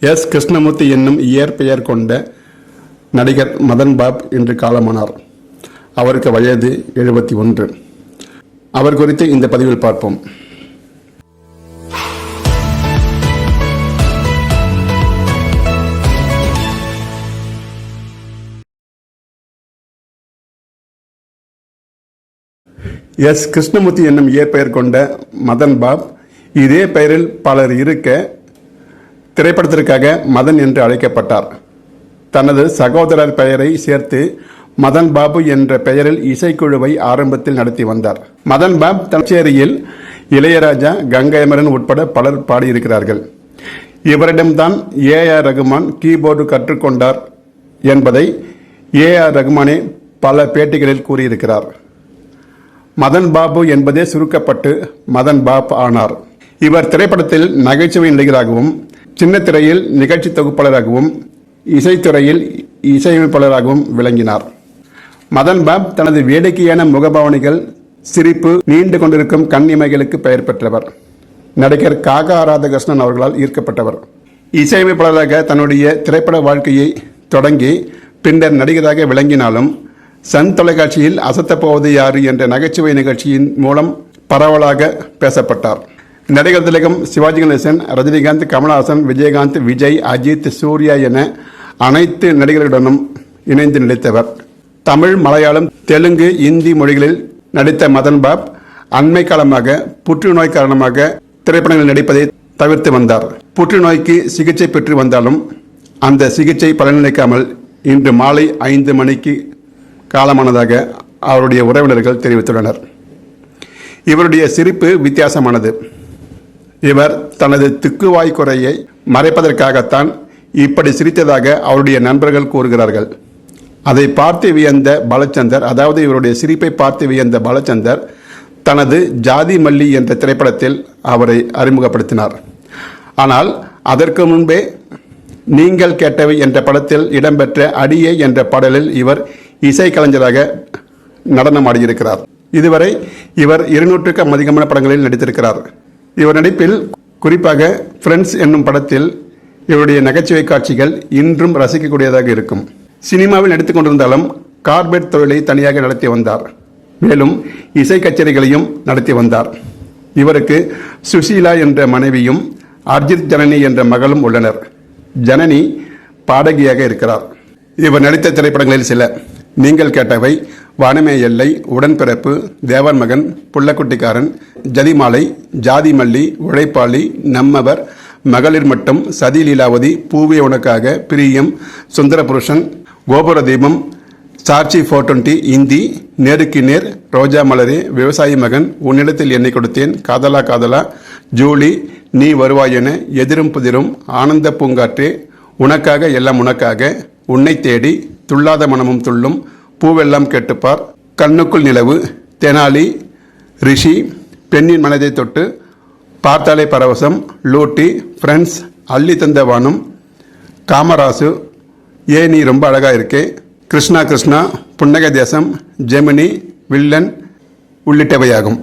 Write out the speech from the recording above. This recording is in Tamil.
எஸ். கிருஷ்ணமூர்த்தி என்னும் இயற்பெயர் கொண்ட நடிகர் மதன் பாப் இன்று காலமானார். அவருக்கு வயது எழுபத்தி ஒன்று. அவர் குறித்து இந்த பதிவில் பார்ப்போம். எஸ். கிருஷ்ணமூர்த்தி என்னும் இயற்பெயர் கொண்ட மதன் பாப் இதே பெயரில் பலர் இருக்க திரைப்படத்திற்காக மதன் என்று அழைக்கப்பட்டார். தனது சகோதரர் பெயரை சேர்த்து மதன் பாபு என்ற பெயரில் இசைக்குழுவை ஆரம்பத்தில் நடத்தி வந்தார். மதன் பாப் தச்சேரியில் இளையராஜா கங்கைமரன் உட்பட பலர் பாடியிருக்கிறார்கள். இவரிடம்தான் ஏ ஆர் ரகுமான் கீபோர்டு கற்றுக்கொண்டார் என்பதை ஏ ஆர் ரகுமானே பல பேட்டிகளில் கூறியிருக்கிறார். மதன் பாபு என்பதே சுருக்கப்பட்டு மதன் பாப் ஆனார். இவர் திரைப்படத்தில் நகைச்சுவை நடிகராகவும் சின்ன திரையில் நிகழ்ச்சி தொகுப்பாளராகவும் இசைத்துறையில் இசையமைப்பாளராகவும் விளங்கினார். மதன் பாப் தனது வேடிக்கையான முகபாவனைகள் சிரிப்பு நீண்டு கொண்டிருக்கும் கண் இமைகளுக்கு பெயர் பெற்றவர். நடிகர் காகா ராதாகிருஷ்ணன் அவர்களால் ஈர்க்கப்பட்டவர். இசையமைப்பாளராக தன்னுடைய திரைப்பட வாழ்க்கையை தொடங்கி பின்னர் நடிகராக விளங்கினாலும் சன் தொலைக்காட்சியில் அசத்தப் போவது யாரு என்ற நகைச்சுவை நிகழ்ச்சியின் மூலம் பரவலாக பேசப்பட்டார். நடிகர் திலகம் சிவாஜி கணேசன் ரஜினிகாந்த் கமலஹாசன் விஜயகாந்த் விஜய் அஜித் சூர்யா என அனைத்து நடிகர்களுடனும் இணைந்து நடித்தவர். தமிழ் மலையாளம் தெலுங்கு இந்தி மொழிகளில் நடித்த மதன் பாப் அண்மை காலமாக புற்றுநோய் காரணமாக திரைப்படங்களில் நடிப்பதை தவிர்த்து வந்தார். புற்றுநோய்க்கு சிகிச்சை பெற்று வந்தாலும் அந்த சிகிச்சை பலனளிக்காமல் இன்று மாலை ஐந்து மணிக்கு காலமானதாக அவருடைய உறவினர்கள் தெரிவித்துள்ளனர். இவருடைய சிரிப்பு வித்தியாசமானது. இவர் தனது திக்குவாய் குறையை மறைப்பதற்காகத்தான் இப்படி சிரித்ததாக அவருடைய நண்பர்கள் கூறுகிறார்கள். அதை பார்த்து வியந்த பாலச்சந்தர் அதாவது இவருடைய சிரிப்பை பார்த்து வியந்த பாலச்சந்தர் தனது ஜாதி மல்லி என்ற திரைப்படத்தில் அவரை அறிமுகப்படுத்தினார். ஆனால் அதற்கு முன்பே நீங்கள் கேட்டவை என்ற படத்தில் இடம்பெற்ற அடியே என்ற பாடலில் இவர் இசைக்கலைஞராக நடனமாடியிருக்கிறார். இதுவரை இவர் இருநூற்றுக்கும் அதிகமான படங்களில் நடித்திருக்கிறார். இவர் நடிப்பில் குறிப்பாக ஃப்ரெண்ட்ஸ் என்னும் படத்தில் இவருடைய நகைச்சுவை காட்சிகள் இன்றும் ரசிக்கக்கூடியதாக இருக்கும். சினிமாவில் நடித்துக் கொண்டிருந்தாலும் கார்பெட் தொழிலை தனியாக நடத்தி வந்தார். மேலும் இசை கச்சேரிகளையும் நடத்தி வந்தார். இவருக்கு சுசீலா என்ற மனைவியும் அர்ஜித் ஜனனி என்ற மகளும் உள்ளனர். ஜனனி பாடகியாக இருக்கிறார். இவர் நடித்த திரைப்படங்களில் சில நீங்கள் கேட்டவை வானமே எல்லை உடன்பிறப்பு தேவர் மகன் புள்ளக்குட்டிக்காரன் ஜதிமாலை ஜாதி மல்லி உழைப்பாளி நம்மவர் மகளிர் மட்டும் சதி லீலாவதி பூவே உனக்காக பிரியம் சுந்தரபுருஷன் கோபுர தீபம் சார்ச்சி ஃபோர் டுவெண்ட்டி இந்தி நேருக்கு நேர் ரோஜா மலரே விவசாயி மகன் உன்னிடத்தில் எண்ணெய் கொடுத்தேன் காதலா காதலா ஜூலி நீ வருவாய் என எதிரும் புதிரும் ஆனந்த பூங்காற்றே உனக்காக எல்லாம் உனக்காக உன்னை தேடி துள்ளாத மனமும் துள்ளும் பூவெல்லாம் கேட்டுப்பார். கண்ணுக்குள் நிலவு தெனாலி ரிஷி பெண்ணின் மனதை தொட்டு பார்த்தாலே பரவசம் லூட்டி ஃப்ரெண்ட்ஸ் அள்ளி தந்த வானம் காமராசு ஏ நீ ரொம்ப அழகாக இருக்கே கிருஷ்ணா கிருஷ்ணா புன்னக தேசம் ஜெமினி வில்லன் உள்ளிட்டவையாகும்.